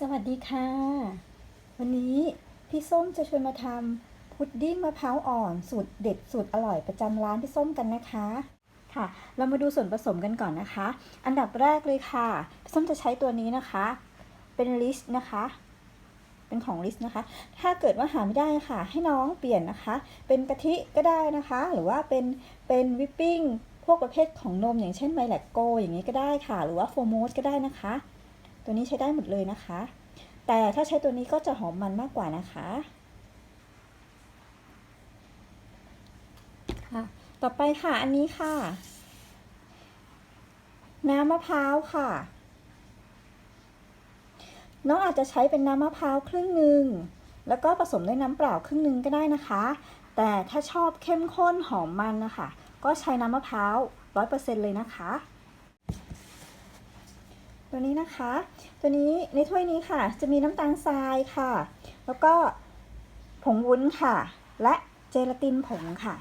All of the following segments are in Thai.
สวัสดีค่ะ วันนี้พี่ส้มจะชวนมาทำพุดดิ้งมะพร้าวอ่อนสูตรเด็ดสูตรอร่อยประจำร้านพี่ส้มกันนะคะค่ะ เรามาดูส่วนผสมกันก่อนนะคะ อันดับแรกเลยค่ะ พี่ส้มจะใช้ตัวนี้นะคะ เป็นลิสนะคะ เป็นของลิสนะคะ ถ้าเกิดว่าหาไม่ได้ค่ะ ให้น้องเปลี่ยนนะคะ เป็นกะทิก็ได้นะคะ หรือว่าเป็นเป็นวิปปิ้งพวกประเภทของนมอย่างเช่นไมแลกโกอย่างนี้ก็ได้ค่ะ หรือว่าโฟร์โมสก็ได้นะคะ ตัวนี้ใช้ได้หมดเลยนะคะ แต่ถ้าใช้ตัวนี้ก็จะหอมมันมากกว่านะคะค่ะต่อไปค่ะอันนี้ค่ะ น้ำมะพร้าวค่ะ น้องอาจจะใช้เป็นน้ำมะพร้าวครึ่งหนึ่งแล้วก็ผสมด้วยน้ำเปล่าครึ่งหนึ่งก็ได้นะคะ แต่ถ้าชอบเข้มข้นหอมมันนะคะ ก็ใช้น้ำมะพร้าวร้อยเปอร์เซ็นต์เลยนะคะ ตัวนี้นะคะ ตัวนี้ในถ้วยนี้ค่ะ จะมีน้ำตาลทรายค่ะ แล้วก็ผงวุ้นค่ะ และเจลาตินผงค่ะ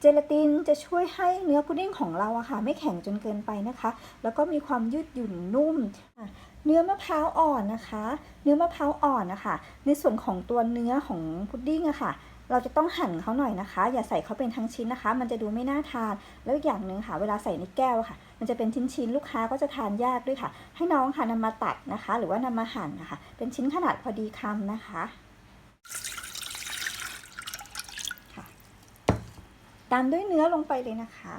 เจลาตินจะช่วยให้เนื้อพุดดิ้งของเราอะค่ะ ไม่แข็งจนเกินไปนะคะ แล้วก็มีความยืดหยุ่นนุ่ม เนื้อมะพร้าวอ่อนนะคะ เนื้อมะพร้าวอ่อนนะคะ ในส่วนของตัวเนื้อของพุดดิ้งอะค่ะ เราจะต้องหั่นเขาหน่อยนะคะ อย่าใส่เขาเป็นทั้งชิ้นนะคะ มันจะดูไม่น่าทาน แล้วอีกอย่างหนึ่งค่ะ เวลาใส่ในแก้วค่ะ มันจะเป็นชิ้นๆลูกค้าก็จะทานยากด้วยค่ะ ให้น้องค่ะนำมาตัดนะคะ หรือว่านำมาหั่นนะคะ เป็นชิ้นขนาดพอดีคำนะคะตามด้วยเนื้อลงไปเลยนะคะ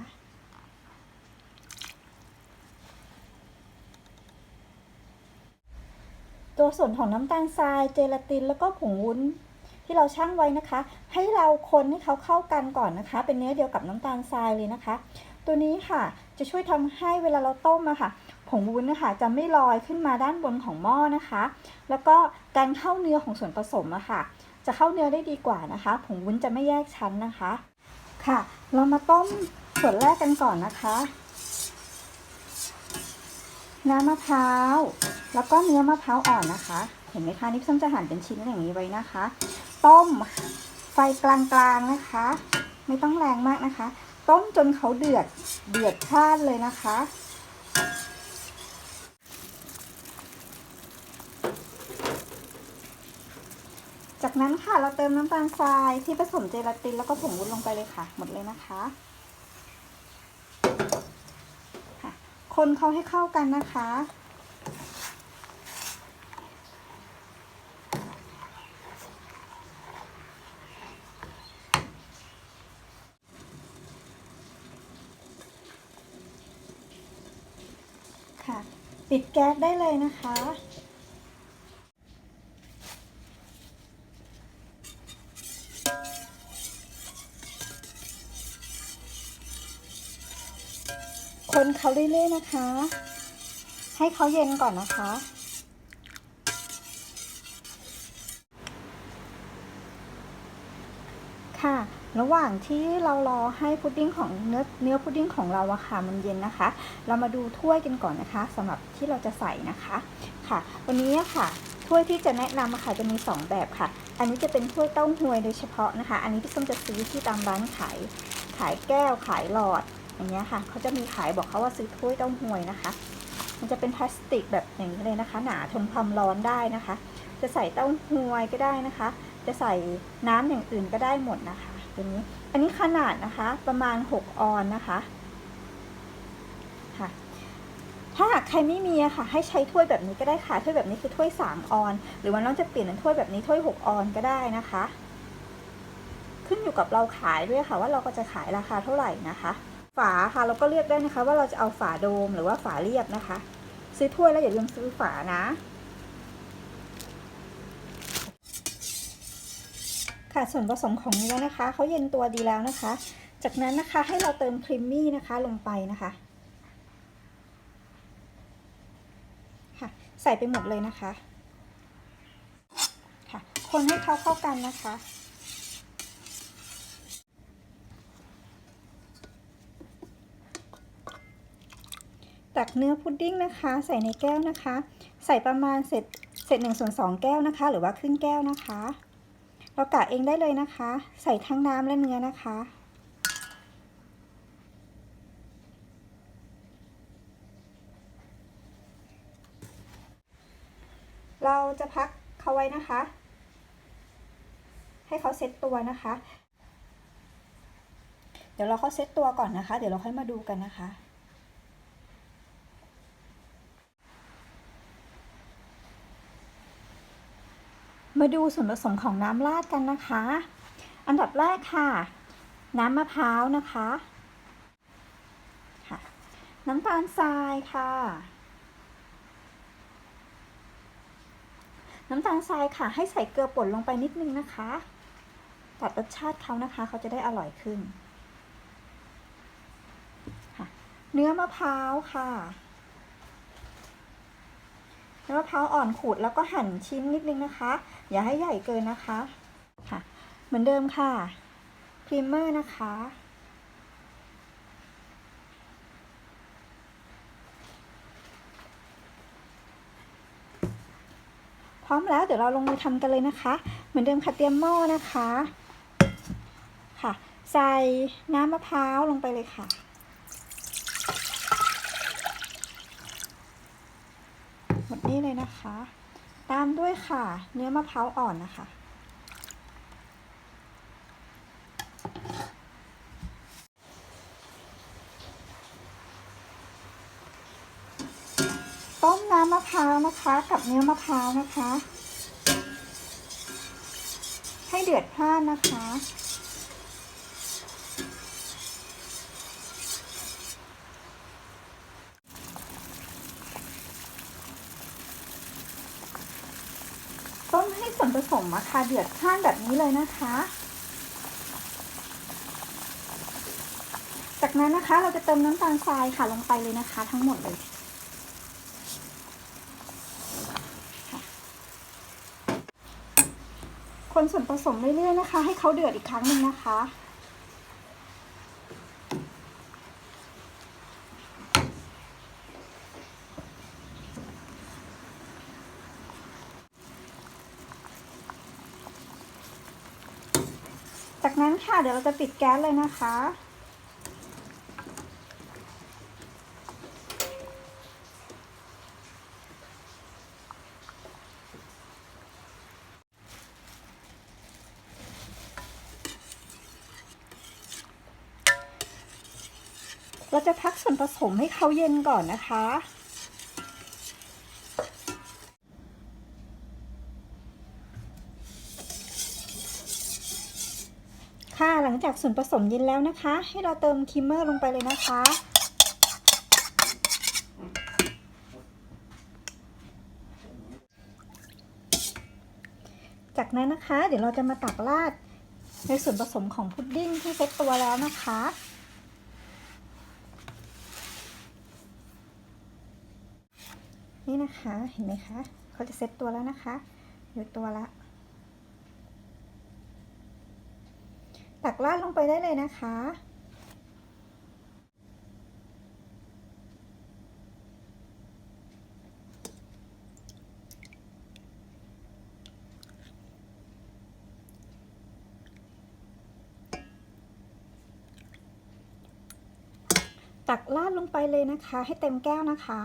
ตัวส่วนของน้ำตาลทราย เจลาตินแล้วก็ผงวุ้น ที่เราชั่งไว้นะคะ ให้เราคนให้เขาเข้ากันก่อนนะคะ เป็นเนื้อเดียวกับน้ำตาลทรายเลยนะคะ ตัวนี้ค่ะจะช่วยทำให้เวลาเราต้มอะค่ะ ผงวุ้นนะคะจะไม่ลอยขึ้นมาด้านบนของหม้อนะคะ แล้วก็การเข้าเนื้อของส่วนผสมอะค่ะ จะเข้าเนื้อได้ดีกว่านะคะ ผงวุ้นจะไม่แยกชั้นนะคะ ค่ะ เรามาต้มส่วนแรกกันก่อนนะคะ น้ำมะพร้าวแล้วก็เนื้อมะพร้าวอ่อนนะคะ เห็นไหมคะนี่ส้มจะหั่นเป็นชิ้นอย่างนี้ไว้นะคะ ต้มไฟกลางๆนะคะ ไม่ต้องแรงมากนะคะ ต้มจนเขาเดือดเดือดพล่านเลยนะคะ จากนั้นค่ะเราเติมน้ำตาลทรายที่ผสมเจลาตินแล้วก็ผงวุ้นลงไปเลยค่ะ หมดเลยนะคะคนเขาให้เข้ากันนะคะ ปิดแก๊สได้เลยนะคะ คนเขาเรื่อยๆนะคะ ให้เขาเย็นก่อนนะคะ ค่ะ ระหว่างที่เรารอให้พุดดิ้งของเนื้อเนื้อพุดดิ้งของเราอะค่ะมันเย็นนะคะ เรามาดูถ้วยกันก่อนนะคะสำหรับที่เราจะใส่นะคะค่ะ วันนี้ค่ะถ้วยที่จะแนะนำอะค่ะจะมี 2 แบบค่ะ อันนี้จะเป็นถ้วยเต้าหวยโดยเฉพาะนะคะ อันนี้พี่ส้มจะซื้อที่ตามร้านขายขายแก้วขายหลอดอย่างเงี้ยค่ะเขาจะมีขายบอกเขาว่าซื้อถ้วยเต้าหวยนะคะ มันจะเป็นพลาสติกแบบอย่างนี้เลยนะคะ หนาทนความร้อนได้นะคะ จะใส่เต้าหวยก็ได้นะคะ จะใส่น้ำอย่างอื่นก็ได้หมดนะคะ ตัวนี้ อันนี้ขนาดนะคะประมาณ 6 ออนนะคะค่ะถ้าใครไม่มีอะค่ะ ให้ใช้ถ้วยแบบนี้ก็ได้ค่ะถ้วยแบบนี้คือถ้วย 3 ออน หรือว่าน้องจะเปลี่ยนเป็นถ้วยแบบนี้ถ้วย 6 ออนก็ได้นะคะ ขึ้นอยู่กับเราขายด้วยค่ะ ว่าเราก็จะขายราคาเท่าไหร่นะคะ ฝาค่ะเราก็เลือกได้นะคะ ว่าเราจะเอาฝาโดมหรือว่าฝาเรียบนะคะ ซื้อถ้วยแล้วอย่าลืมซื้อฝานะ ค่ะส่วนผสมของเนื้อนะคะเขาเย็นตัวดีแล้วนะคะ จากนั้นนะคะให้เราเติมครีมมี่นะคะลงไปนะคะค่ะใส่ไปหมดเลยนะคะค่ะคนให้เขาเข้ากันนะคะตักเนื้อพุดดิ้งนะคะ ใส่ในแก้วนะคะ ใส่ประมาณเศษเศษหนึ่งส่วนสองแก้วนะคะ หรือว่าครึ่งแก้วนะคะ เรากะเองได้เลยนะคะ ใส่ทั้งน้ำและเนื้อนะคะ เราจะพักเขาไว้นะคะ ให้เขาเซ็ตตัวนะคะ เดี๋ยวเราเขาเซ็ตตัวก่อนนะคะ เดี๋ยวเราค่อยมาดูกันนะคะ มาดูส่วนผสมของน้ำราดกันนะคะ อันดับแรกค่ะ น้ำมะพร้าวนะคะค่ะ น้ำตาลทรายค่ะ น้ำตาลทรายค่ะ ให้ใส่เกลือป่นลงไปนิดนึงนะคะตัดรสชาติเขานะคะ เขาจะได้อร่อยขึ้น เนื้อมะพร้าวค่ะ มะพร้าวอ่อนขูดแล้วก็หั่นชิ้นนิดนึงนะคะ อย่าให้ใหญ่เกินนะคะค่ะ เหมือนเดิมค่ะพรีมเมอร์นะคะ พร้อมแล้วเดี๋ยวเราลงมือทำกันเลยนะคะ เหมือนเดิมค่ะเตรียมหม้อนะคะ ค่ะ ใส่น้ำมะพร้าวลงไปเลยค่ะ หมด นะคะ ตามด้วยค่ะ เนื้อมะพร้าวอ่อนนะคะ ต้มน้ำมะพร้าวนะคะ กับเนื้อมะพร้าวนะคะ ให้เดือดพล่านนะคะ ต้มให้ส่วน ผสมอะค่ะเดือดข้านแบบนี้เลยนะคะ จากนั้นนะคะเราจะเติมน้ำตาลทรายค่ะลงไปเลยนะคะ ทั้งหมดเลยคนส่วนผสมเรื่อยๆนะคะ ให้เขาเดือดอีกครั้งหนึ่งนะคะ จากนั้นค่ะเดี๋ยวเราจะปิดแก๊สเลยนะคะ เราจะพักส่วนผสมให้เขาเย็นก่อนนะคะ หลังจากส่วนผสมเย็นแล้วนะคะ ให้เราเติมครีมเมอร์ลงไปเลยนะคะ จากนั้นนะคะ เดี๋ยวเราจะมาตักราดในส่วนผสมของพุดดิ้งที่เซ็ตตัวแล้วนะคะนี่นะคะ เห็นไหมคะ เขาจะเซ็ตตัวแล้วนะคะ อยู่ตัวละ ตักราดลงไปได้เลยนะคะ ตักราดลงไปเลยนะคะ ให้เต็มแก้วนะคะ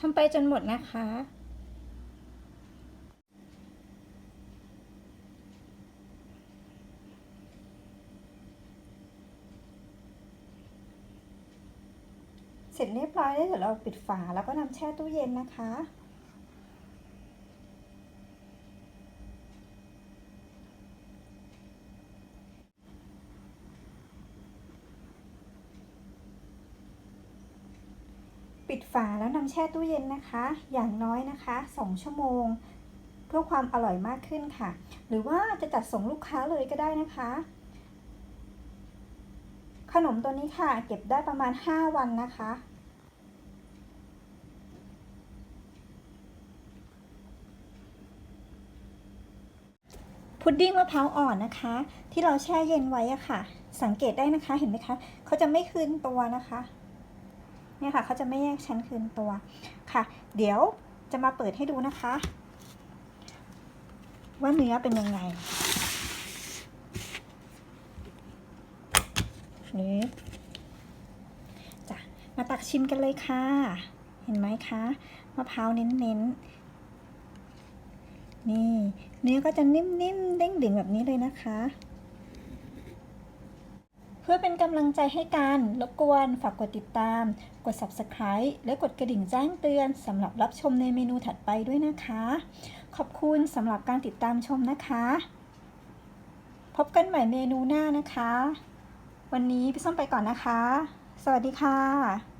ทำไปจนหมดนะคะ เสร็จเรียบร้อยแล้วเดี๋ยวเราปิดฝาแล้วก็นำแช่ตู้เย็นนะคะ ปิดฝาแล้วนำแช่ตู้เย็นนะคะ อย่างน้อยนะคะ 2 ชั่วโมง เพื่อความอร่อยมากขึ้นค่ะ หรือว่าจะจัดส่งลูกค้าเลยก็ได้นะคะ ขนมตัวนี้ค่ะ เก็บได้ประมาณ 5 วันนะคะ พุดดิ้งมะพร้าวอ่อนนะคะ ที่เราแช่เย็นไว้อะค่ะ สังเกตได้นะคะเห็นไหมคะเขาจะไม่คืนตัวนะคะ เนี่ยค่ะเขาจะไม่แยกชั้นคืนตัวค่ะ เดี๋ยวจะมาเปิดให้ดูนะคะ ว่าเนื้อเป็นยังไงนี่จ้ะมาตักชิมกันเลยค่ะ เห็นไหมคะมะพร้าวเน้นๆนี่เนื้อก็จะนิ่มๆเด้งดึงแบบนี้เลยนะคะ พื่อเป็นกำลังใจให้กันรบกวนฝากกดติดตาม กด subscribe และกดกระดิ่งแจ้งเตือนสำหรับรับชมในเมนูถัดไปด้วยนะคะ ขอบคุณสำหรับการติดตามชมนะคะ พบกันใหม่เมนูหน้านะคะ วันนี้พี่ส้มไปก่อนนะคะ สวัสดีค่ะ